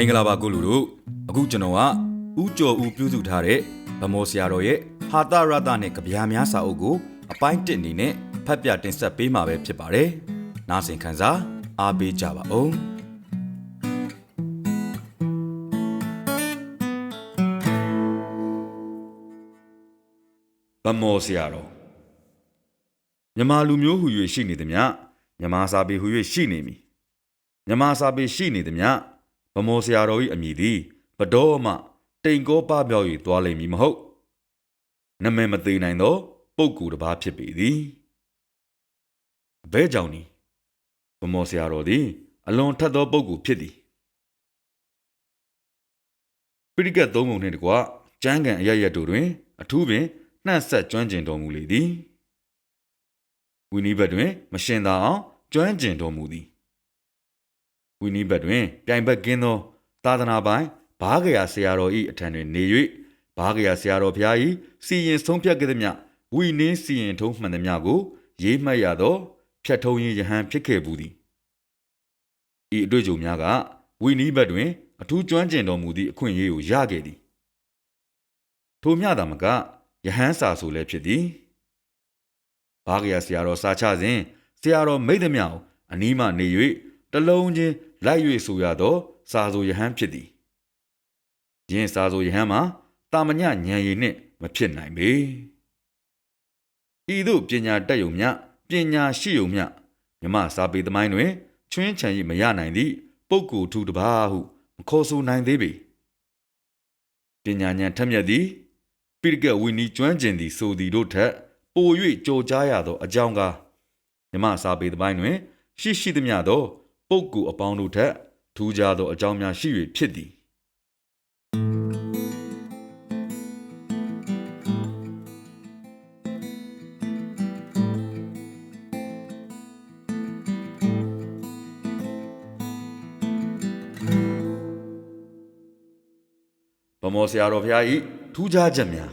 မင်္ဂလာပါကိုလူတို့အခုကျွန်တော်ကဥကျော်ဦးပြုစုထားတဲ့ဗမောဆရာတော်ရဲ့ဟာတရတနဲ့ကြပြားများစာအုပ်ကိုအပိုင်းတစ်အနေနဲ့ဖတ်ပြတင်ဆက်ပေးမှာပဲဖြစ်ပါတယ်။နားဆင်ခံစားအားပေးကြပါဦး။ဗမောဆရာတော်မြမလူမျိုးဟူ၍ရှိနေသည်မြမြမစာပေဟူ၍ရှိနေမည်မြမစာပေရှိနေသည်မြဗ မောဆရာတော်၏အမည်သည်ဘတော်မှတိန်ကောပပြောက်၍သွားလိမ့်မည်မဟုတ်နမဲမသေးနိုင်သော ပုပ်ကူတစ်ပါးဖြစ်ပေသည်အဘဲကြောင့်နီဗမောဆရာတော်သည် အလွန်ထက်သောပုပ်ကူဖြစ်သည်ပိဋကတ်သုံးပုံနှင့်တကွကျမ်းဂန်အရရက်တို့တွင် အထူးပင်နှံ့ဆက်ကျွမ်းကျင်တော်မူလေသည်ဝီနီဘတ်တွင် မရှင်သာအောင်ကျွမ်းကျင်တော်မူသည် ဝီနီဘတ်တွင်ပြိုင်ဘက်ကင်းသောသာသနာပိုင်ဘားကရာဆရာတော်၏အထံတွင်နေ၍ဘားကရာဆရာတော်ဖျား၏စီရင်ဆုံးဖြတ်ခဲ့သည်မြဝီနင်းစီရင်ထုံးမှန်သည်မြကိုရေးမှတ်ရသောဖြတ်ထုံးရင်ယဟန်ဖြစ်ခဲ့ဘူးသည်ဤအတွေ့အကြုံများကဝီနီဘတ်တွင် အထူးကျွမ်းကျင်တော်မူသည့်အခွင့်အရေးကိုရခဲ့သည်ထိုမျှသာမကယဟန်စာဆိုလည်းဖြစ်သည်ဘားကရာဆရာတော်စာချစဉ်ဆရာတော်မိတ်သည်မြကိုအနီးမှနေ၍တလုံးချင်း လိုက်၍ဆိုရသော စာဆိုယဟန်ဖြစ်သည်ယင်းစာဆိုယဟန်မှာတာမညဉာဏ်ရည်နှင့်မဖြစ်နိုင်ပေဤသို့ပညာတက်ယုံမြပညာရှိယုံမြမြမစာပေသမိုင်းတွင်ချွင်းချံရမရနိုင်သည့်ပုဂ္ဂိုလ်ထူတပါးဟုမခေါ်ဆိုနိုင်သေးပေပညာဉာဏ်ထက်မြက်သည်ပိရကဝီနီကျွမ်းကျင်သည်ဆိုသည်တို့ထက်ပို၍ကြော်ကြားရသောအကြောင်းကားမြမစာပေသမိုင်းတွင် ရှိရှိသမျှသော ပုဂ္ဂိုလ်အပေါင်းတို့ထက်ထူးခြားသောအကြောင်းများရှိ၍ဖြစ်သည်ဗမောဆရာတော်ဘုရား၏ထူးခြားချက်များ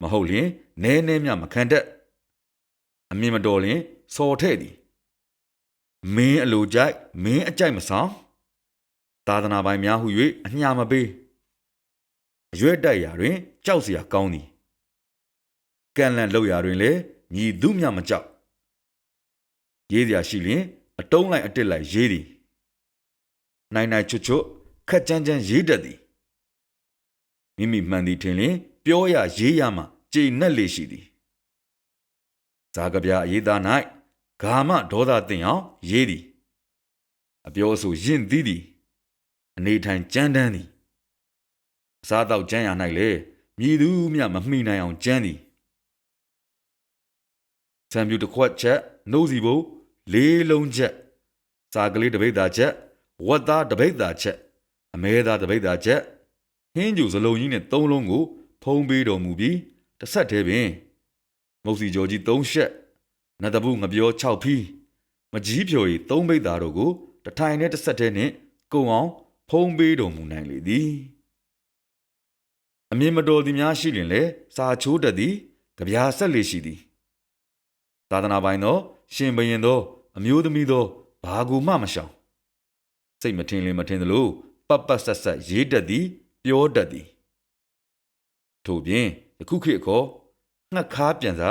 မဟုတ်လျင်နဲနဲမြမခံတတ်အမြင်မတော်လျင်စော်ထဲ့သည် မင်းအလိုကြိုက်မင်းအကြိုက်မဆောင်သာသနာပိုင်များဟု၍အညာမပေးအရွက်တိုက်ရာတွင် ကြောက်เสียကောင်းသည်ကန့်လန့်လောက်ရာတွင်လည်းညီသူမြမကြောက်ရေးစရာရှိလျင် အတုံးလိုက်အတစ်လိုက်ရေးသည်နိုင်နိုင်ချွတ်ချွတ်ခက်ကြမ်းကြမ်းရေးတတ်သည်မိမိမှန်သည်ထင်လျင်ပြောရရေးရမှကြည်နက်လေရှိသည်ဇာကဗျာအရေးသား၌ ဂါမဒေါသတင်အောင်ရေးသည်အပြောဆိုယင့်သီးသည်အနေထိုင်ကြမ်းတမ်းသည်အစားတော့ကြမ်းရ၌လေမြည်သူမြမမှီနိုင်အောင်ကြမ်းသည်ဆံပြူတစ်ခွက်ချက်နှုတ်စီဘို့လေးလုံးချက်စာကလေးတပိတ်သာချက်ဝတ်သားတပိတ်သာချက်အမဲသားတပိတ်သာချက်ဟင်းကျူစလုံးကြီးနဲ့သုံးလုံးကို ဖုံးပေးတော်မူပြီးတစ်ဆက်တည်းပင်မုတ်စီကျော်ကြီး၃ရှက် နတ်တပုငပြော6ဖီးမကြီးဖြိုရီ၃ဘိတ်သားတို့ကိုတထိုင်နဲ့တစ်ဆက်တည်းနဲ့ကုံအောင်ဖုံးပေးတော်မူနိုင်လေသည်အမြင်မတော်သည်များရှိလျင်လေစာချိုးတတ်သည်ကြပြာဆက်လေရှိသည်သာသနာပိုင်သော ရှင်ဘရင်သော အမျိုးသမီးသောဘာကူမှမရှောင်စိတ်မထင်လင်မထင်သလိုပတ်ပတ်ဆက်ဆက်ရေးတတ်သည် ပြောတတ်သည်ထို့ပြင်ယခုခေတ်ခေါ်ငှက်ခါပြန်စာ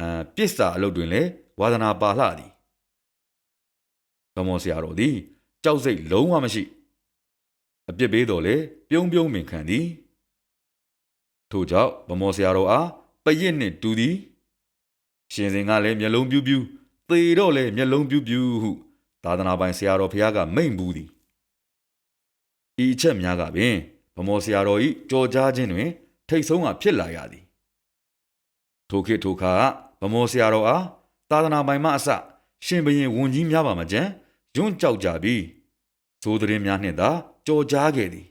အာပစ္စာအလုပ်တွင်လည်းဝါသနာပါလှသည်ဗမောဆရာတော်သည်ကြောက်စိတ်လုံးဝမရှိအပြစ်ပေးတော်လေပြုံးပြုံးပင်ခံသည်ထို့ကြောင့်ဗမောဆရာတော်အားပရစ်နှင့်တူသည်ရှင်စင်ကလည်းမျက်လုံးပြူးပြူးသေတော့လည်းမျက်လုံးပြူးပြူးဟုသာသနာပိုင်ဆရာတော်ဖះကမိန့်ဘူးသည်ဤအချက်များကပင်ဗမောဆရာတော်၏ကြော်ကြားခြင်းတွင် ထိတ်ဆုံးကဖြစ်လာရသည်ထိုခေတ်ထိုခါ ဗမောဆရာတော်အားသာသနာပိုင်မှအစရှင်ဘရင်ဝန်ကြီးများပါမကြံယွန်းကြောက်ကြပြီးသိုးသတင်းများနှင့်သာကြော်ကြားခဲ့သည်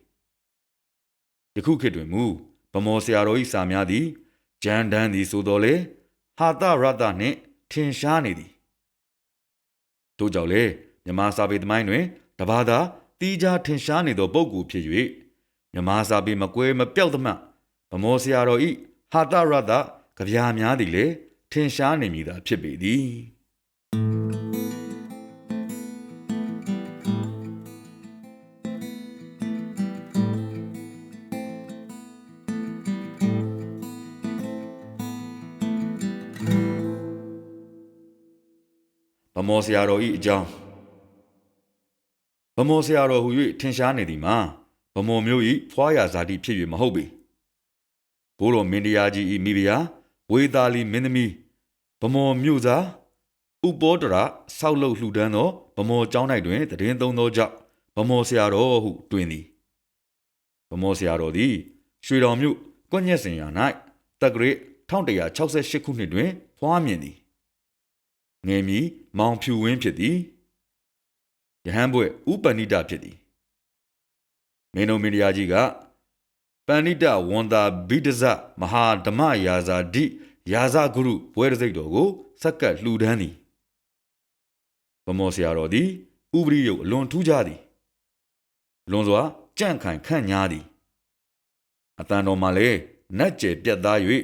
ယခုခေတ်တွင်မူဗမောဆရာတော်၏စာများသည်ဂျန်ဒန်သည်ဆိုတော်လေဟာတရတနှင့်ထင်ရှားနေသည်တို့ကြောင့်လေမြမစာပေသမိုင်းတွင်တဘာသာတီးခြားထင်ရှားနေသောပုဂ္ဂိုလ်ဖြစ်၍မြမစာပေမကွဲမပြောက်သမှဗမောဆရာတော်ဤဟာတရတကြပြာများသည်လေ ထင်ရှားနေမိတာဖြစ်ပေသည်ဗမောဆရာတော်ဤအကြောင်းဗမောဆရာတော်ဟူ၍ထင်ရှားနေသည်မှာဗမောမျိုးဤဖွာရာဇာတိဖြစ်၍မဟုတ်ပေဘိုးတော်မင်းတရားကြီးဤမိဖုရားဝေသာလီမင်းသမီး ဗမောမျိုးသားဥပောတရဆောက်လုပ်လှူဒန်းသောဗမောကျောင်း၌တွင်တည်င်းသုံးသောကြောင့်ဗမောဆရာတော်ဟုတွင်သည်ဗမောဆရာတော်သည်ရွှေတော်မြို့ကွညက်စင်ရာ၌တက္ကရာ1168ခုနှစ်တွင်ဖွားမြင်သည်ငယ်မီမောင်ဖြူဝင်းဖြစ်သည်ယဟန်ဘွဲ့ဥပဏိတဖြစ်သည်မင်းတို့မင်းတရားကြီးကပဏိတဝန်တာဘိဒဇမဟာဓမ္မယာဇာတိ ယာဇဂုရုဘွဲတစိတ်တော်ကိုစက္ကပ်လှူဒန်းသည်ဗမောဆရာတော်သည်ဥပရိယုတ်အလွန်ထူးခြားသည်လွန်စွာကြန့်ခိုင်ခန့်ညားသည်အတန်တော်မှာလည်းနတ်ကျဲပြတ်သား၍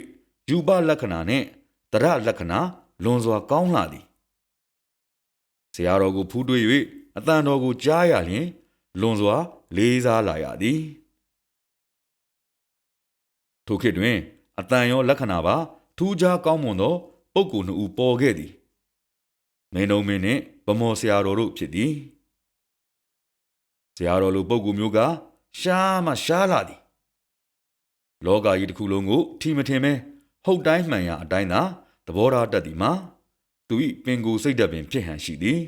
ယူပလက္ခဏာနှင့်တရလက္ခဏာလွန်စွာကောင်းလာသည်ဆရာတော်ကိုဖူးတွေ့၍အတန်တော်ကိုကြားရလျင် လွန်စွာ လေးစားလာရသည်ထိုခေတ်တွင်အတန်ရောလက္ခဏာပါ ထူးခြားကောင်းမွန်သောပုဂ္ဂိုလ်နှစ်ဦးပေါ်ခဲ့သည်မင်းတော်မင်းနှင့်ဗမောဆရာတော်တို့ဖြစ်သည်ဆရာတော်လိုပုဂ္ဂိုလ်မျိုးကရှားမှရှားလာသည်လောကကြီးတစ်ခုလုံးကိုထီမထင်ပဲဟုတ်တိုင်းမှန်ရအတိုင်းသာသဘောထားတတ်သည်မှာသူ၏ပင်ကိုယ်စိတ်ဓာတ်ပင်ဖြစ်ဟန်ရှိသည်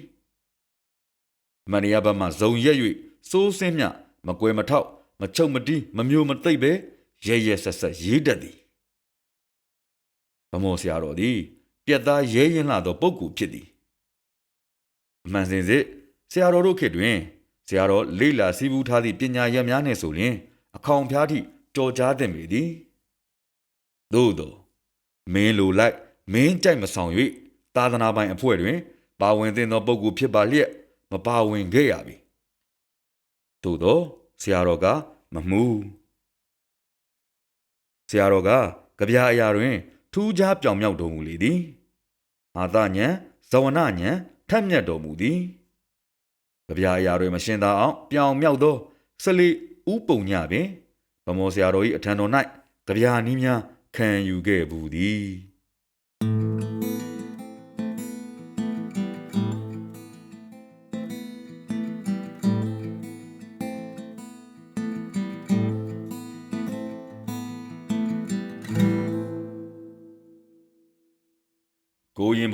မန္တရဘတ်မှဇုံရက်၍စိုးစင်းမြမကွယ်မထောက်မချုပ်မတီးမမျိုးမသိပ်ပဲရဲရဲဆက်ဆက်ရေးတတ်သည် ဗမောဆရာတော်သည်ပြက်သားရဲရင်လာသောပုဂ္ဂိုလ်ဖြစ်သည်အမှန်စင်စစ်ဆရာတော်တို့ခေတ်တွင်ဆရာတော်လိလာစီးပူးထားသည့်ပညာရများနှင့်ဆိုလျှင်အခေါင်ဖျားသည့်ကြော်ကြားတဲ့မိသည်သို့သောမင်းလိုလိုက်မင်းကြိုက်မဆောင်၍သာသနာပိုင်အဖွဲ့တွင် ပါဝင်သင့်သောပုဂ္ဂိုလ်ဖြစ်ပါလျက်မပါဝင်ခဲ့ရပြီသို့သောဆရာတော်ကမမှုဆရာတော်ကကြပြာအရာတွင် ထူးခြားပြောင်မြောက်တော်မူလေသည်အာသညံဇဝနညံထက်မြက်တော်မူသည်ကြပြာအရာတွင်မရှင်းသာအောင်ပြောင်မြောက်သောဆလီဥပုံညပင်ဗမောဆရာတော်၏အထံတော်၌ကြပြာနည်းများခံယူခဲ့ဘူးသည်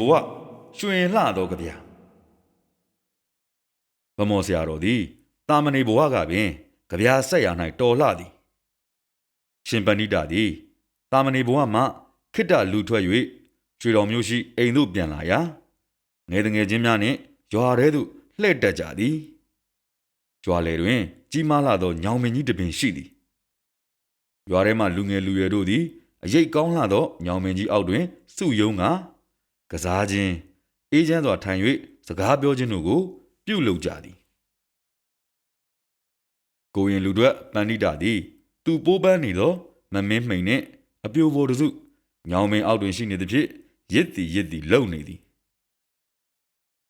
ကိုရင်ဘဝရွှင်လှသောကြပြာဗမောဆရာတော်သည်တာမဏေဘဝကပင်ကြပြာဆက်ရ၌တော်လှသည်ရှင်ပဏိတာသည်တာမဏေဘဝမှခိတ္တလူထွက်၍ရွှေတော်မျိုးရှိအိမ်သို့ပြန်လာရာငယ်တငယ်ချင်းများနှင့်ရွာထဲသို့လှည့်တက်ကြသည်ရွာလေတွင် ကြီးမားလာသောညောင်မင်းကြီးတစ်ပင်ရှိသည်ရွာထဲမှလူငယ်လူရွယ်တို့သည်အရိတ်ကောင်းလာသောညောင်မင်းကြီးအောက်တွင်စုယုံက ကစားခြင်းအေးချမ်းစွာထိုင်၍စကားပြောခြင်းတို့ကိုပြုလုပ်ကြသည်ကိုရင်လူတို့ပန္နိတာသည် သူပိုးပန်းနေသောမမင်းမှိန်နှင့်အပြိုပေါ်တစုညောင်မင်းအောက်တွင်ရှိနေသဖြင့်ရစ်သည်ရစ်သည်လုံနေသည်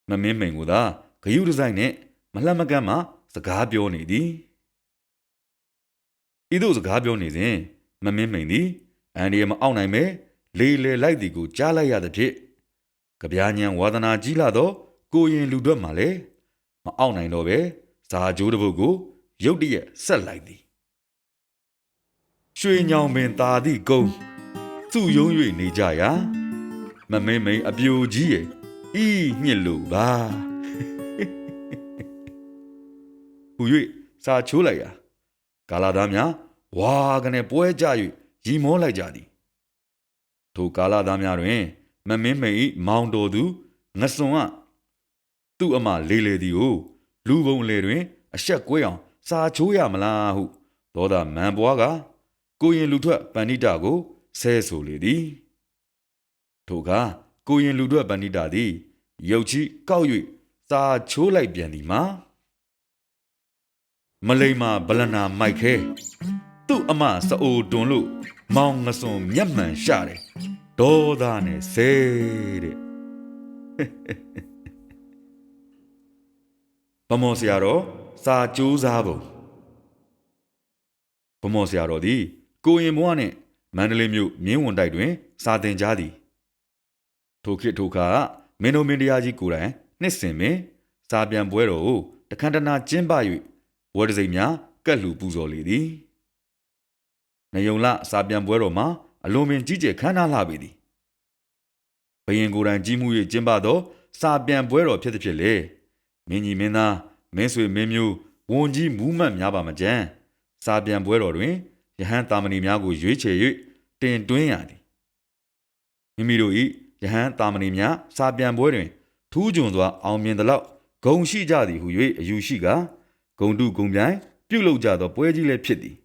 မမင်းမှိန်ကိုသာဂယုတဆိုင်နှင့်မလှမ်းမကမ်းမှစကားပြောနေသည်ဤသို့စကားပြောနေစဉ်မမင်းမှိန်သည်အန်ဒီယမအောက်နိုင်ပဲလေလေလိုက်သည်ကိုကြားလိုက်ရသဖြင့် ကြပြားညံဝါသနာကြီးလာသောကိုရင်လူတို့မှလည်းမအောက်နိုင်တော့ပဲဇာကြိုးတစ်ပုတ်ကိုရုတ်တရက်ဆက်လိုက်သည်ရွှေညောင်ပင်သာသည့်ကုန်းသူ့ယုံ၍နေကြရာမမင်းမိန်အပြိုကြီးရဲ့ဤညစ်လို့ပါဟူ၍စာချိုးလိုက်ရာကာလာသားများဝါကနေပွဲကြ၍ရီမောလိုက်ကြသည်ထိုကာလာသားများတွင် မမင်းမိန်ဤမောင်တော်သူငစွန်ကသူ့အမလေးလေသည်ကိုလူပုံလေတွင် အဆက်ကွဲအောင် စာချိုးရမလားဟုဒေါသမန်ပွားကကိုရင်လူထွက်ပန္နိတာကိုဆဲဆိုလေသည်ထိုကကိုရင်လူထွက်ပန္နိတာသည်ရုတ်ချီကောက်၍စာချိုးလိုက်ပြန်သည်မှာမလိမ္မာဗလနာမိုက်ခဲသူ့အမစအိုတွန်လို့မောင်ငစွန်မျက်မှန်ရှာတယ် ဒေါသနဲ့ဆဲတဲ့ဗမောဆရာတော်စာကြိုးစားပုံဗမောဆရာတော်သည်ကိုရင်ဘွားနှင့်မန္တလေးမြို့မြင်းဝန်တိုက်တွင် စာသင်ကြားသည်ထိုခေတ်ထိုခါမင်းတို့မင်းတရားကြီးကိုယ်တိုင်နှစ်စဉ်ပင်စာပြန်ပွဲတော်ကိုတခန္ဓနာကျင်းပ၍ပွဲတစိမ့်များကတ်လှူပူဇော်လေသည်။နယုံလစာပြန်ပွဲတော်မှာ အလွန်ပင်ကြီးကျယ်ခမ်းနားလှပေသည်။ဘယင်ကိုယ်တိုင်ကြီးမှု၍ကျင်းပသောစာပြန်ပွဲတော်ဖြစ်သည်ဖြစ်လေ။မင်းကြီးမင်းသားမင်းဆွေမင်းမျိုးဝန်ကြီးမူးမတ်များပါမကြမ်းစာပြန်ပွဲတော်တွင်ယဟန်တာမဏိများကိုရွေးချယ်၍တင်တွင်းရသည်မိမိတို့၏ယဟန်တာမဏိများစာပြန်ပွဲတွင် ထူးချွန်စွာအောင်မြင်သလောက်ဂုံရှိကြသည်ဟု၍အယူရှိကဂုံတုဂုံပြိုင်ပြုလုပ်ကြသောပွဲကြီးလည်းဖြစ်သည်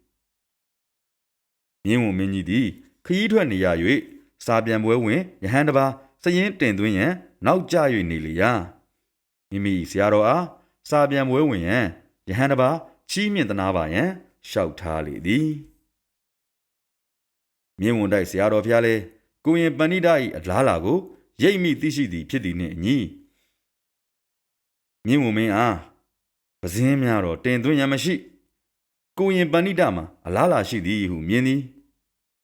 မြင်းဝန်မင်းကြီးသည် ခရီးထွက်နေရ၍စာပြန်ပွဲဝင်ယဟန်တစ်ပါးစရင်တင်သွင်းရန်နောက်ကျ၍နေလေရာမိမိဆရာတော်အားစာပြန်ပွဲဝင်ရန်ယဟန်တစ်ပါးချီးမြှင့်သနာပါရန်လျှောက်ထားလေသည်မြင်းဝန်တိုက်ဆရာတော်ဖျားလဲကိုရင်ပဏိဒ၏အလားလာကိုရိပ်မိသိရှိသည်ဖြစ်သည်နှင့်အညီမြင်းဝန်မင်းအားပဇင်းများတော့တင်သွင်းရန်မရှိကိုရင်ပဏိဒမှာအလားလာရှိသည်ဟုမြင်သည်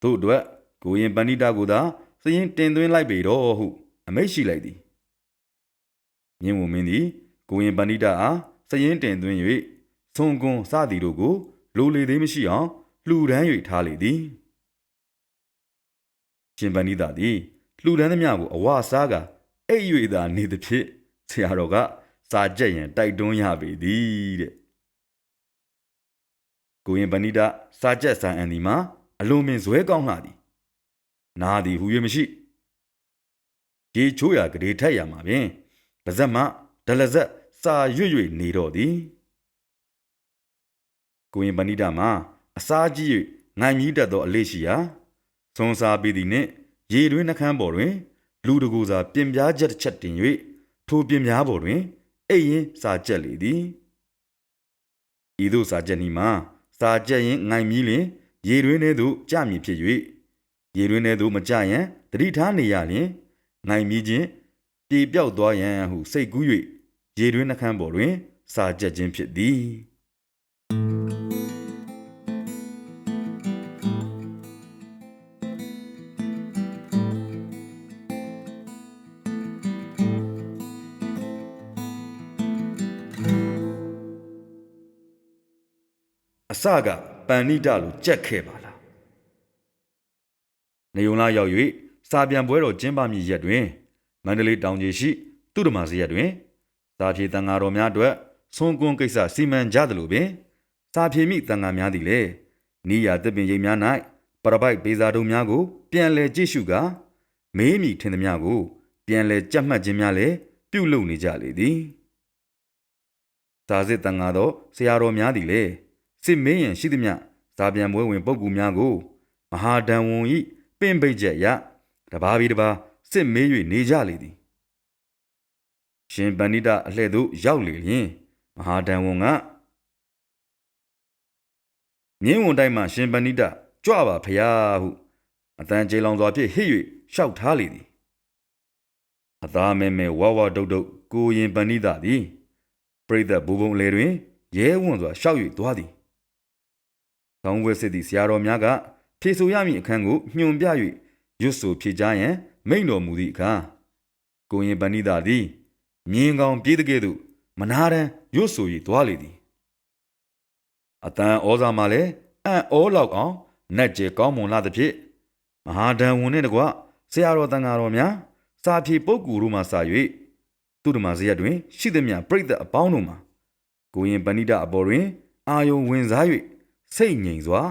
သို့အတွက်ကိုရင်ပဏိဒကိုသာစရင်တင်သွင်းလိုက်ပေတော့ဟု အမိတ်ရှိလိုက်သည်မြင်းဝန်မင်းသည်ကိုရင်ပဏိဒအားစရင်တင်သွင်း၍သွန်ကွန်စသည်တို့ကိုလိုလေသေးမရှိအောင်လှူဒန်း၍ထားလေသည်ရှင်ပဏိဒသည်လှူဒန်းသမျှကိုအဝစားကအိပ်၍သာနေသည်ဖြစ်ဆရာတော်ကစာကြက်ရင်တိုက်တွန်းရပေသည်တဲ့ကိုရင်ပဏိဒစာကြက်ဆန်အန်ဒီမှာ အလုံးမင်းဇွဲကောင်းလာသည်နာသည်ဟူ၍မရှိကြေချိုးရကလေးထက်ရမှာဖြင့်ပါဇက်မှဒလဇက်စာရွတ်၍နေတော့သည်ကိုရင်ပဏိဒမှာအစားကြီး၍ငိုင်မြည်တတ်သောအလေးရှိရာသွန်စားပြီးသည်နှင့်ရေတွင်နှခမ်းပေါ်တွင် လူတကူစာပြင်ပြားချက်တစ်ချက်တင်၍ထိုပြင်ပြားပေါ်တွင်အိပ်ရင်စာကြက်လေသည်ဤသို့စာကြက်နီမှာစာကြက်ရင်ငိုင်မြည်လျင် ရေတွင်ထဲသို့ကြမည်ဖြစ်၍ရေတွင်ထဲသို့မကြရန်တတိထားနေရလျင်ငိုင်မြည်ခြင်းပြေပြောက်သွားရန်ဟုစိတ်ကူး၍ရေတွင်နှခမ်းပေါ်တွင် စာကြက်ခြင်းဖြစ်သည်အစက ပန်နိဒလိုကြက်ခဲ့ပါလားနေုံလာရောက်၍စာပြန်ပွဲတော်ကျင်းပမည်ရက်တွင်မန္တလေးတောင်ကြီးရှိသူဓမ္မစရက်တွင်စာဖြေတန်ဃာတော်များအတွက်ဆွန်ကွန်းကိစ္စစီမံကြသလိုပင်စာဖြေမိတန်ဃာများသည်လည်းနိယာတပင်ရိပ်များ၌ပရပိုက်ပေစာတုံများကို ပြန်လည်ကြည့်ရှုကာမေးမိထင်သမျှကို ပြန်လည်ကြက်မှတ်ခြင်းများလည်းပြုလုပ်နေကြလေသည်သာစစ်တန်ဃာတော်ဆရာတော်များသည်လည်း စစ်မင်းရန်ရှိသမျှဇာပြန်ပွဲဝင်ပုဂ္ဂိုလ်များကိုမဟာဒံဝန်ဤပင့်ပိတ်ချက်ရတဘာဘီတဘာစစ်မေး၍နေကြလေသည်ရှင်ပဏိတအလှဲ့သို့ရောက်လေလျင်မဟာဒံဝန်ကမြင်းဝန်တိုင်းမှရှင်ပဏိတကြွပါဖျားဟုအတန်ကြေလောင်စွာဖြင့်ဟစ်၍ရှောက်ထားလေသည်အသားမဲမဲဝါဝါဒုတ်ဒုတ်ကိုရင်ပဏိတသည်ပရိသတ်ဘူဘုံလေတွင်ရဲဝံ့စွာရှောက်၍သွားသည်။ ကောင်းဝဲစစ်သည့်ဆရာတော်များကဖြေဆိုရမည့်အခန်းကိုညွှန်ပြ၍ရွတ်ဆိုဖြေကြားရန်မိန့်တော်မူသည့်အခါကိုရင်ပဏိတာသည်မြင်းကောင်ပြေးတဲ့ကဲ့သို့မနာတမ်းရွတ်ဆို၍သွားလေသည်။အတန်ဩဇာမှလည်းအံ့ဩလောက်အောင်နတ်ကျေကောင်းမွန်လာသဖြင့်မဟာဒံဝန်နှင့်တကွဆရာတော်တန်ဃာတော်များစာဖြေပုဂ္ဂိုလ်တို့မှစာ၍သူဓမ္မဇယတွင် ရှိသမျှပြိတ္တအပေါင်းတို့မှာကိုရင်ပဏိတအပေါ်တွင် အာယုံဝင်စား၍ စိတ်ငြိမ်စွာ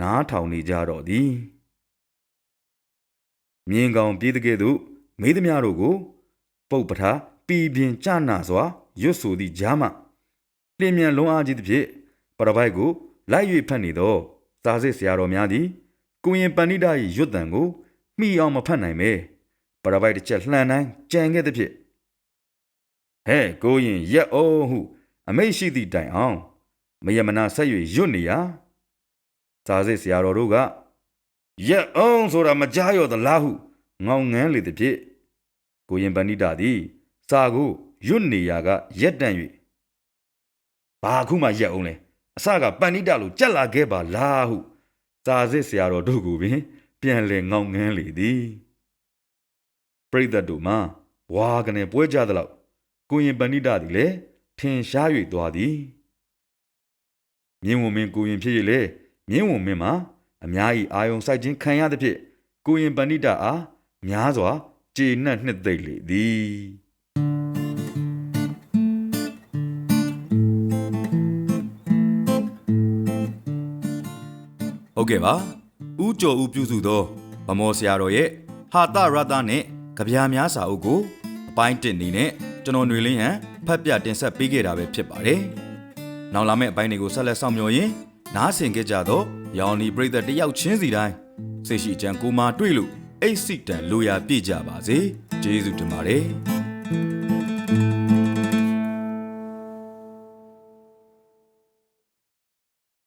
နားထောင်နေကြတော့သည်မြင်းကောင်ပြေးတဲ့ကဲ့သို့မေးသမျှတို့ကိုပုတ်ပထာပြည်ပြင်းကြနာစွာရွတ်ဆိုသည့်ကြားမှလျင်မြန်လွန်အားကြီးသဖြင့်ပရပိုက်ကိုလိုက်၍ဖတ်နေသောစာစစ်ဆရာတော်များသည်ကိုရင်ပဏိတ၏ရွတ်တံကိုမိအောင်မဖတ်နိုင်ပဲပရပိုက်တစ်ချက်လှန်တိုင်းကြံခဲ့သဖြင့်ဟဲ့ကိုရင်ရက်အောင်ဟု အမိတ်ရှိသည့်တိုင်အောင်မယမနာဆက်၍ရွတ်နေရာ စာစစ်ဆရာတော်တို့ကရက်အောင်ဆိုတာမကြားရောသလားဟုငောင်းငန်းလေသည်ဖြင့်ကိုရင်ပဏိတာသည် စာကိုရွတ်နေရာကရက်တန့်၍ဘာခုမှရက်အောင်လဲအစကပဏိတာလိုကြက်လာခဲ့ပါလားဟုစာစစ်ဆရာတော်တို့ကိုပင်ပြန်လဲငောင်းငန်းလေသည်ပရိသတ်တို့မှာဝါကနေပွဲကြသလောက်ကိုရင်ပဏိတသည်လည်းထင်ရှား၍သွားသည်မြင်းဝံမင်းကိုရင်ဖြစ်၍လေ မြင်းဝံမင်းမှာအများ၏အာယုံစိုက်ခြင်းခံရသဖြင့်ကိုရင်ပဏိတအားများစွာကျေနပ်နှစ်သိမ့်လေသည်ဟုတ်ကဲ့ပါဦးကျော်ဦးပြုစုသောဗမော်ဆရာတော်ရဲ့ဟာတရတနဲ့ကြပြာများစာအုပ်ကိုအပိုင်းတစ်နေနဲ့ကျွန်တော်ຫນွေလင်းဟန်ဖတ်ပြတင်ဆက်ပေးခဲ့တာပဲဖြစ်ပါတယ်။နောက်လာမယ့်အပိုင်းတွေကိုဆက်လက်ဆောင်မျှော်ရင် နားဆင်ကြကြတော့ရောင်နီပရိသတ်တယောက်ချင်းစီတိုင်းစိတ်ရှိချမ်းကိုမာတွေ့လို့အိတ်စိတန်လိုရာပြည့်ကြပါစေ။ကျေးဇူးတင်ပါတယ်။